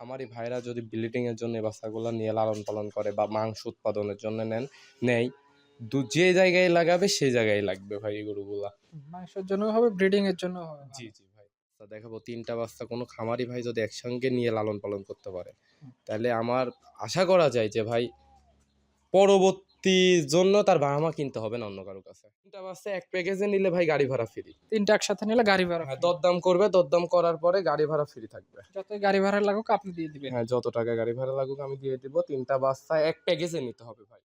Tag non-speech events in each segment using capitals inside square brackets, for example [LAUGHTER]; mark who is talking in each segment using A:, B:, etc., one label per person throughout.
A: খামারি ভাইরা যদি ব্লিডিংয়ের এর জন্য বাচ্চাগুলো নিয়ে লালন পালন করে বা মাংস উৎপাদনের জন্য নেন নেয় দু যে জায়গায় লাগাবে সেই জায়গায় লাগবে ভাই এই গরুগুলা।
B: মাংসের জন্য হবে ব্রিডিং এর জন্য হবে।
A: জি জি ভাই। তা দেখাবো তিনটা বাচ্চা কোনো খামারি ভাই যদি একসঙ্গে নিয়ে লালন পালন করতে পারে তাহলে আমার আশা করা যায় যে ভাই পরবর্তীর জন্য তার বাবা মা কিনতে হবে না অন্য কারও কাছে। তিনটা বাসে এক প্যাকেজে নিলে ভাই গাড়ি ভাড়া ফ্রি
B: তিনটা একসাথে নিলে গাড়ি ভাড়া
A: হ্যাঁ দরদাম করবে দরদাম করার পরে গাড়ি ভাড়া ফ্রি থাকবে।
B: যত গাড়ি ভাড়া লাগুক আপনি দিয়ে দিবেন।
A: হ্যাঁ যত টাকা গাড়ি ভাড়া লাগুক আমি দিয়ে দিব। তিনটা বাচ্চা এক প্যাকেজে নিতে হবে ভাই।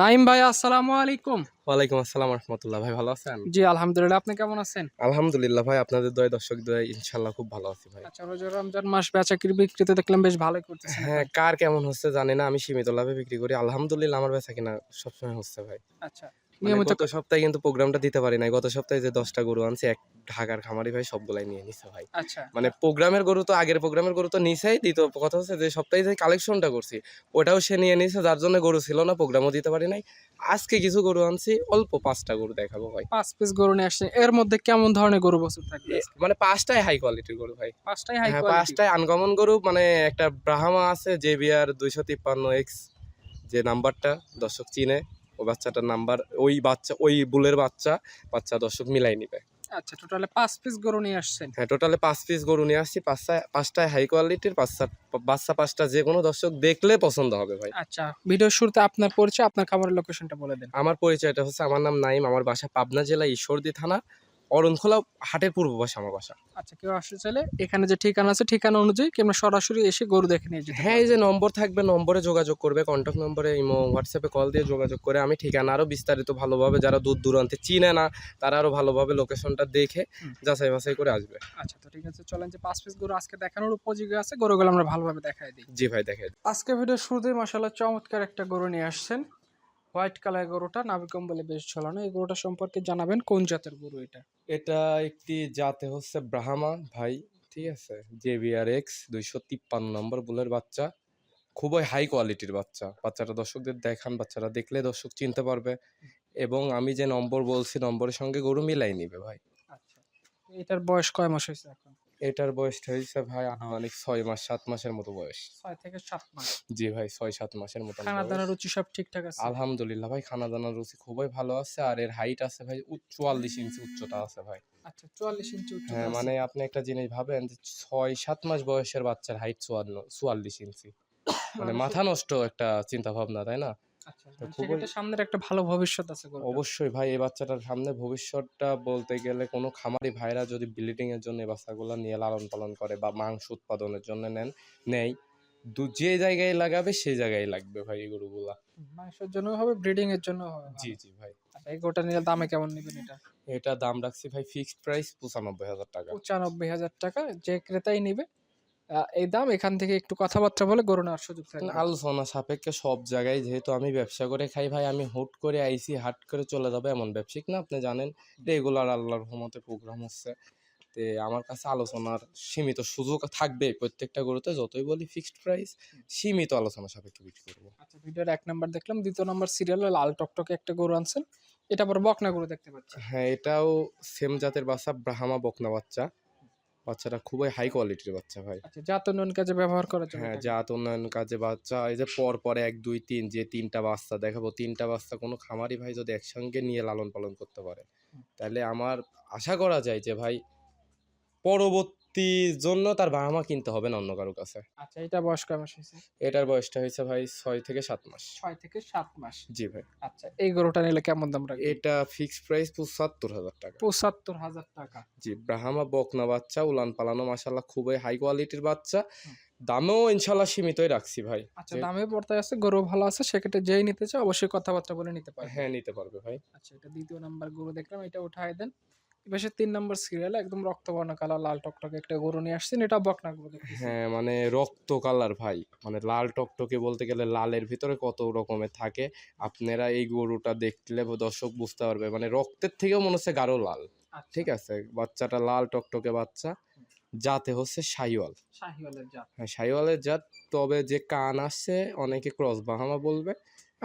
B: নাইম ভাই আসসালামু আলাইকুম।
A: ওয়ালাইকুম আসসালাম রহমতুল্লাহ। ভাই ভালো আছেন?
B: জি আলহামদুলিল্লাহ। আপনি কেমন আছেন?
A: আলহামদুলিল্লাহ ভাই আপনাদের দয় দর্শক দয় ইনশাআল্লাহ খুব ভালো আছি ভাই।
B: আচ্ছা রোজা রমজান মাস বেচা কির বিক্রিতে দেখলাম বেশ ভালোই করতেছেন
A: হ্যাঁ কার কেমন হচ্ছে জানি না আমি সীমিত লাভে বিক্রি করি। আলহামদুলিল্লাহ আমার বেচা কিনা সবসময় হচ্ছে ভাই।
B: আচ্ছা নিয়মিত
A: গত সপ্তাহে কিন্তু প্রোগ্রামটা দিতে পারি নাই। গত সপ্তাহে যে দশটা গরু আনছি এক ঢাকার খামারি ভাই সবগুলাই নিয়ে নিছে ভাই।
B: আচ্ছা।
A: মানে প্রোগ্রামের গরু তো আগের প্রোগ্রামের গরু তো নিছেই। দ্বিতীয় কথা হচ্ছে যে সপ্তাহে যে কালেকশনটা করছি ওটাও সে নিয়ে নিছে যার জন্য গরু ছিল না প্রোগ্রামও দিতে পারি নাই। আজকে কিছু গরু আনছি অল্প পাঁচটা গরু দেখাবো ভাই।
B: পাঁচ পিস গরু নিয়ে আসছেন। এর মধ্যে কেমন ধরনের গরু বছর থাকবে
A: মানে পাঁচটাই হাই কোয়ালিটির গরু ভাই।
B: পাঁচটাই হাই
A: হ্যাঁ
B: কোয়ালিটি
A: পাঁচটায় আনকমন গরু। মানে একটা ব্রাহ্মা আছে জে বিআর দুইশো তিপ্পান্ন এক্স যে নাম্বারটা দর্শক চিনে। ওই বাচ্চাটার নাম্বার ওই বাচ্চা ওই বুলের বাচ্চা বাচ্চা দর্শক মিলাই নিবে।
B: আচ্ছা টোটালে পাঁচ পিস গরু নিয়ে আসছেন।
A: হ্যাঁ টোটালে পাঁচ পিস গরু নিয়ে আসছি পাঁচটা পাঁচটায় হাই কোয়ালিটির পাঁচটা বাচ্চা পাঁচটা যে কোনো দর্শক দেখলে পছন্দ হবে ভাই।
B: আচ্ছা ভিডিওর শুরুতে আপনার পরিচয় আপনার খাবারের লোকেশনটা বলে দেন।
A: আমার পরিচয়টা হচ্ছে আমার নাম নাইম আমার বাসা পাবনা জেলা ঈশ্বরদী থানা। অরণখোলা হাটের পূর্ব পাশে আমার বাসা।
B: আচ্ছা কেউ আসতে চাইলে এখানে যে ঠিকানা আছে ঠিকানা অনুযায়ী কিংবা সরাসরি এসে গরু দেখে নিয়ে যেতে
A: হ্যাঁ এই যে নম্বর থাকবে নম্বরে যোগাযোগ করবে কন্ট্যাক্ট নম্বরে ইমো হোয়াটসঅ্যাপে কল দিয়ে যোগাযোগ করে আমি ঠিকানা আরও বিস্তারিত ভালোভাবে যারা দূর দূরান্তে চিনে না তারা আরও ভালোভাবে লোকেশনটা দেখে। যাচাই বাছাই করে আসবে।
B: আচ্ছা তো ঠিক আছে চলেন যে পাঁচ পিস গরু আজকে দেখানোর উপযোগী আছে গরুগুলো আমরা ভালোভাবে দেখাই দিই।
A: জি ভাই দেখাই
B: আজকে ভিডিও শুরুতেই মাসাল্লাহ চমৎকার একটা গরু নিয়ে আসছেন। হোয়াইট কালার গরুটা নাবিকম বলে বেশ ঝোলানো এই গরুটা সম্পর্কে জানাবেন কোন জাতের গরু এটা?
A: এটা একটি জাতে হচ্ছে ব্রাহ্মা ভাই ঠিক আছে? জে বিআর এক্স দুইশো তিপ্পান্ন নম্বর বুলের বাচ্চা। খুবই হাই কোয়ালিটির বাচ্চা। বাচ্চাটা দর্শকদের দেখান বাচ্চারা দেখলে দর্শক চিনতে পারবে। এবং আমি যে নম্বর বলছি নম্বরের সঙ্গে গরু মিলাই নিবে ভাই।
B: আচ্ছা। এটার বয়স কয় মাস হয়েছে এখন?
A: এটার বয়সটা হয়েছে ভাই আনুমানিক ছয় মাস সাত মাসের মতো বয়স।
B: ছয় থেকে সাত মাস।
A: জি ভাই ছয় সাত মাসের মতো
B: খানা দানা রুচি সব ঠিকঠাক আছে?
A: আলহামদুলিল্লাহ ভাই খানা দানার রুচি খুবই ভালো আছে আর এর হাইট আছে ভাই চুয়াল্লিশ ইঞ্চি উচ্চতা আছে ভাই।
B: আচ্ছা চুয়াল্লিশ ইঞ্চি উচ্চতা
A: হ্যাঁ মানে আপনি একটা জিনিস ভাবেন যে ছয় সাত মাস বয়সের বাচ্চার হাইট চুয়ান্ন চুয়াল্লিশ ইঞ্চি। [COUGHS] মানে মাথা নষ্ট একটা চিন্তা ভাবনা তাই না? তো
B: মানে
A: খুবই-
B: সামনের একটা ভালো ভবিষ্যৎ আছে
A: অবশ্যই ভাই এই বাচ্চাটার সামনে ভবিষ্যৎটা বলতে গেলে কোনো খামারি ভাইরা যদি ব্লিডিং এর জন্য এই বাচ্চাগুলো নিয়ে লালন পালন করে বা মাংস উৎপাদনের জন্য নেন নেয় দু যে জায়গায় লাগাবে সেই জায়গায় লাগবে ভাই এই গরুগুলা।
B: মাংসের জন্য হবে ব্রিডিং এর জন্য হবে
A: জি জি ভাই।
B: আচ্ছা এই গরুটা নিলে দামে কেমন নেবেন এটা?
A: এটা দাম রাখছি ভাই ফিক্সড প্রাইস পঁচানব্বই হাজার টাকা।
B: পঁচানব্বই হাজার টাকা যে ক্রেতাই নিবে এই দাম এখান থেকে একটু কথাবার্তা বলে গরু নেওয়ার সুযোগ থাকবে
A: আলোচনা সাপেক্ষে সব জায়গায় যেহেতু আমি ব্যবসা করে খাই ভাই আমি হুট করে আইসি হাট করে চলে যাবে এমন ব্যবসায়িক না আপনি জানেন। রেগুলার আল্লাহর রহমতে প্রোগ্রাম হচ্ছে তে আমার কাছে আলোচনার সীমিত সুযোগ থাকবে প্রত্যেকটা গরুতে যতই বলি ফিক্সড প্রাইস সীমিত আলোচনা সাপেক্ষে বিক্রি করব।
B: আচ্ছা ভিডিওর এক নাম্বার দেখলাম দ্বিতীয় নাম্বার সিরিয়ালে লাল টকটকে একটা গরু আনছেন। এটা আবার বকনা গরু দেখতে পাচ্ছি।
A: হ্যাঁ এটাও সেম জাতের বাচ্চা ব্রাহ্মা বকনা বাচ্চা। বাচ্চাটা খুবই হাই কোয়ালিটির বাচ্চা ভাই
B: আচ্ছা জাত উন্নয়ন কাজে ব্যবহার করার জন্য
A: হ্যাঁ। জাত উন্নয়ন কাজে বাচ্চা এই যে পর পরে এক দুই তিন যে তিনটা বাচ্চা দেখাবো তিনটা বাচ্চা কোনো খামারি ভাই যদি একসঙ্গে নিয়ে লালন পালন করতে পারে তাহলে আমার আশা করা যায় যে ভাই জন্য তার বাবা মা কিনতে হবে না অন্য কারও কাছে।
B: আচ্ছা এটা বয়স কয় মাস হয়েছে?
A: এটার বয়সটা হয়েছে ভাই ছয় থেকে সাত মাস।
B: ছয় থেকে সাত মাস।
A: জি ভাই।
B: আচ্ছা এই গরুটা নিলে কেমন দাম রাখবে
A: এটা ফিক্সড প্রাইস পঁচাত্তর হাজার টাকা।
B: পঁচাত্তর হাজার টাকা।
A: জি ব্রাহ্মা বকনা বাচ্চা উলান পালানো মাসাল্লাহ খুবই হাই কোয়ালিটির বাচ্চা। দামেও ইনশাল্লাহ সীমিতই রাখছি ভাই।
B: আচ্ছা দামে পড়তে আছে গরু ভালো আছে সেক্ষেত্রে যেই নিতে চায় অবশ্যই কথাবার্তা বলে নিতে পারবে।
A: হ্যাঁ নিতে পারবে ভাই।
B: আচ্ছা এটা দ্বিতীয় নাম্বার গরু দেখলাম এটা উঠাই দেন। বেশি তিন নম্বর সিরিয়ালে একদম রক্তবর্ণ কালার লাল টকটকে একটা গরু নিয়ে আসছেন এটা বকনা গরু
A: হ্যাঁ মানে রক্ত কালার ভাই মানে লাল টকটকে বলতে গেলে লালের ভিতরে কত রকমের থাকে আপনারা এই গরুটা দেখলে দর্শক বুঝতে পারবে মানে রক্তের থেকেও মনে হচ্ছে গাঢ় লাল।
B: আচ্ছা,
A: ঠিক আছে বাচ্চাটা লাল টকটকে বাচ্চা জাতে হচ্ছে সাইওয়াল
B: শাহিওয়ালের জাত।
A: হ্যাঁ সাইওয়ালের জাত তবে যে কান আসছে অনেকে ক্রস বাহামা বলবে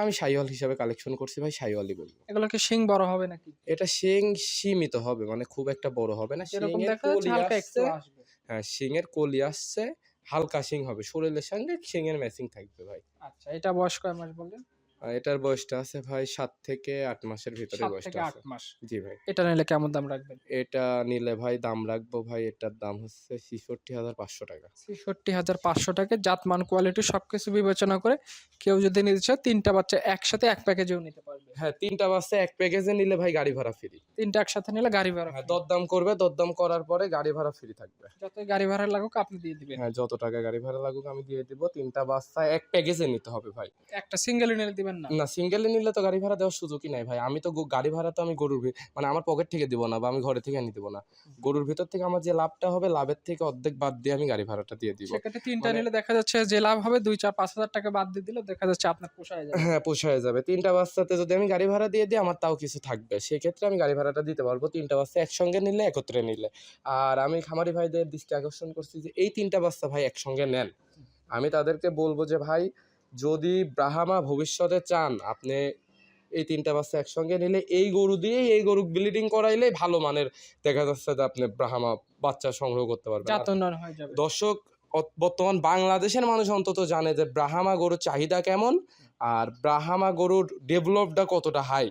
A: আমি সাইওয়াল হিসাবে কালেকশন করছি ভাই সাইওয়ালই বলব।
B: এগুলোকে শিং বড় হবে নাকি?
A: এটা শিং সীমিত হবে মানে খুব একটা বড় হবে না।
B: শিং এর
A: কলি
B: হালকা একটু
A: আসছে,
B: আসবে।
A: হ্যাঁ এর কলি আসছে হালকা শিং হবে। শরীরের সঙ্গে শিং এর ম্যাচিং থাকবে ভাই।
B: আচ্ছা এটা বয়স কয় মাস বললেন?
A: এটার বয়সটা আছে ভাই সাত থেকে আট মাসের ভিতরে বয়সটা আছে।
B: মাস।
A: জি ভাই।
B: এটা নিলে কেমন দাম রাখবেন?
A: এটা নিলে ভাই দাম রাখব ভাই এটার দাম হচ্ছে ছেষট্টি হাজার পাঁচশো টাকা।
B: ছেষট্টি হাজার পাঁচশো টাকা জাত মান কোয়ালিটি সব কিছু বিবেচনা করে কেউ যদি নিতে চায় তিনটা বাচ্চা একসাথে এক প্যাকেজেও নিতে পারবে।
A: হ্যাঁ তিনটা বাচ্চা এক প্যাকেজে নিলে ভাই গাড়ি ভাড়া ফ্রি
B: তিনটা একসাথে নিলে গাড়ি ভাড়া
A: হ্যাঁ দরদাম করবে দরদাম করার পরে গাড়ি ভাড়া ফ্রি থাকবে।
B: যত গাড়ি ভাড়া লাগুক আপনি দিয়ে দিবেন।
A: হ্যাঁ যত টাকা গাড়ি ভাড়া লাগুক আমি দিয়ে দিব। তিনটা বাচ্চা এক প্যাকেজে নিতে হবে ভাই।
B: একটা সিঙ্গেল নিলে দিবেন না?
A: না সিঙ্গেলে নিলে তো গাড়ি ভাড়া দেওয়ার সুযোগই নাই ভাই। আমি তো গাড়ি ভাড়া তো আমি গরুর মানে আমার পকেট থেকে দিব না বা আমি ঘরে থেকে আনি দিব না। গরুর ভিতর থেকে আমার যে লাভটা হবে লাভের থেকে অর্ধেক বাদ দিয়ে আমি গাড়ি ভাড়াটা দিয়ে দিব।
B: সেক্ষেত্রে তিনটা
A: মানে-
B: নিলে দেখা যাচ্ছে যে লাভ হবে দুই চার পাঁচ হাজার টাকা বাদ দিয়ে দিলে দেখা যাচ্ছে আপনার পোষায় যাবে।
A: হ্যাঁ পোষায় যাবে। তিনটা বাচ্চাতে যদি আমি গাড়ি ভাড়া দিয়ে দিই আমার তাও কিছু থাকবে। সেক্ষেত্রে আমি গাড়ি ভাড়াটা দিতে পারব। তিনটা বাচ্চা একসঙ্গে নিলে একত্রে নিলে। আর আমি খামারি ভাইদের দৃষ্টি আকর্ষণ করছি যে এই তিনটা বাচ্চা ভাই একসঙ্গে নেন। আমি তাদেরকে বলব যে ভাই যদি ব্রাহামা ভবিষ্যতে চান আপনি এই তিনটা বাচ্চা একসঙ্গে নিলে এই গরু দিয়েই এই গরু ব্লিডিং করাইলে ভালো মানের দেখা যাচ্ছে যে আপনি ব্রাহামা বাচ্চা সংগ্রহ করতে পারবেন। দর্শক বর্তমান বাংলাদেশের মানুষ অন্তত জানে যে ব্রাহামা গরুর চাহিদা কেমন? আর ব্রাহামা গরুর ডেভেলপটা কতটা হাই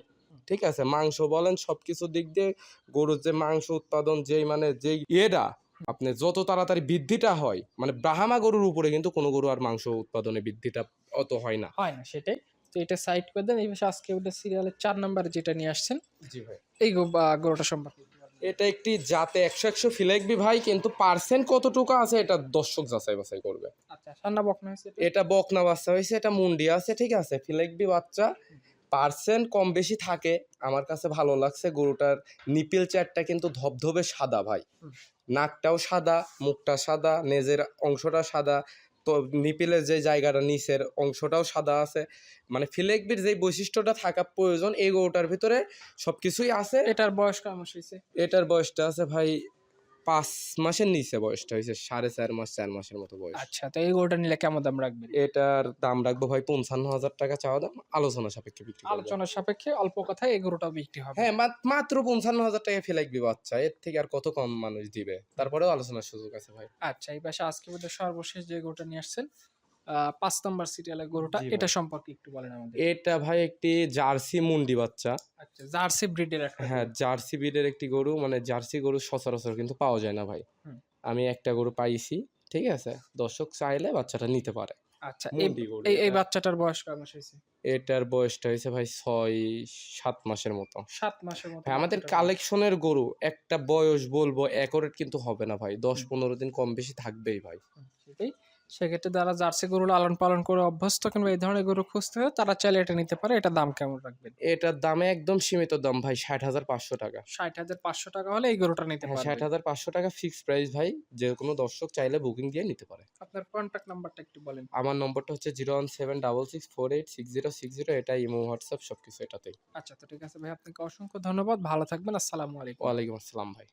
A: ঠিক আছে মাংস বলেন সব কিছু দিক দিয়ে গরুর যে মাংস উৎপাদন যেই মানে যেই ইয়েটা আপনি যত তাড়াতাড়ি বৃদ্ধিটা হয় মানে ব্রাহামা গরুর উপরে কিন্তু কোনো গরু আর মাংস উৎপাদনে বৃদ্ধিটা অত হয় না।
B: হয় না সেটাই। তো এটা সাইড করে দেন এই আজকে ওটা সিরিয়ালের চার নাম্বারে যেটা নিয়ে আসছেন
A: জি ভাই।
B: এই গরুটা সম্পর্কে।
A: এটা একটি জাতে একশো একশো ফিলেকবি ভাই কিন্তু পার্সেন্ট কতটুকু আছে এটা দর্শক যাচাই বাছাই করবে।
B: আচ্ছা এটা?
A: বকনা বাচ্চা হয়েছে এটা মুন্ডি আছে ঠিক আছে ফিলেকবি বাচ্চা। পার্সেন্ট কম বেশি থাকে আমার কাছে ভালো লাগছে গরুটার নিপিল চারটা কিন্তু ধবধবে সাদা ভাই। নাকটাও সাদা মুখটা সাদা নেজের অংশটা সাদা নিপিলের যে জায়গাটা নিচের অংশটাও সাদা আছে। মানে ফিলেকবির যে বৈশিষ্ট্যটা থাকা প্রয়োজন এই গোটার ভিতরে সবকিছুই আছে।
B: এটার বয়স কেমন হয়েছে
A: এটার বয়সটা আছে ভাই পাঁচ মাসের নিচে বয়সটা হয়েছে সাড়ে চার মাস চার মাসের মতো বয়স।
B: আচ্ছা তো এই গরুটা নিলে কেমন দাম রাখবেন?
A: এটার দাম রাখব ভাই পঞ্চান্ন হাজার টাকা চাওয়া দাম আলোচনা সাপেক্ষে বিক্রি
B: আলোচনা সাপেক্ষে অল্প কথায় এই গরুটা বিক্রি হবে।
A: হ্যাঁ মাত্র পঞ্চান্ন হাজার টাকা ফেলে ফেলাইবি বাচ্চা এর থেকে আর কত কম মানুষ দিবে? তারপরেও আলোচনার সুযোগ আছে ভাই।
B: আচ্ছা এই পাশে আজকে বোধহয় সর্বশেষ যে গরুটা নিয়ে আসছেন পাঁচ নম্বর সিরিয়ালের গরুটা এটা সম্পর্কে একটু বলেন আমাদের।
A: এটা ভাই একটি জার্সি মুন্ডি বাচ্চা।
B: আচ্ছা জার্সি ব্রিডের একটা
A: হ্যাঁ জার্সি ব্রিডের একটি গরু মানে জার্সি গরু সচরাচর কিন্তু পাওয়া যায় না ভাই। আমি একটা গরু পাইছি ঠিক আছে? দর্শক চাইলে বাচ্চাটা নিতে পারে।
B: আচ্ছা এই বাচ্চাটার বয়স হয়েছে?
A: এটার বয়সটা হয়েছে ভাই ছয় সাত মাসের মতো।
B: সাত মাসের মতো
A: আমাদের। কালেকশনের গরু একটা বয়স বলব একরেট কিন্তু হবে না ভাই। দশ পনেরো দিন কম বেশি থাকবেই ভাই।
B: সেটাই। সেক্ষেত্রে যারা জার্সি গরু লালন পালন করে অভ্যস্ত কিংবা এই ধরনের গরু খুঁজতে হয় তারা চাইলে এটা নিতে পারে। এটা দাম কেমন রাখবেন?
A: এটার দামে একদম সীমিত দাম ভাই ষাট হাজার পাঁচশো টাকা।
B: ষাট হাজার পাঁচশো টাকা হলে এই গরুটা নিতে
A: হ্যাঁ ষাট হাজার পাঁচশো টাকা ফিক্সড প্রাইস ভাই যে কোনো দর্শক চাইলে বুকিং দিয়ে নিতে পারে।
B: আপনার কন্ট্যাক্ট নাম্বারটা একটু বলেন।
A: আমার নম্বরটা হচ্ছে zero one seven double six four eight six zero six zero এটা ইমো হোয়াটসঅ্যাপ সব কিছু এটাতেই।
B: আচ্ছা তো ঠিক আছে ভাই আপনাকে অসংখ্য ধন্যবাদ। ভালো থাকবেন আসসালামু আলাইকুম।
A: ওয়ালাইকুম আসসালাম ভাই।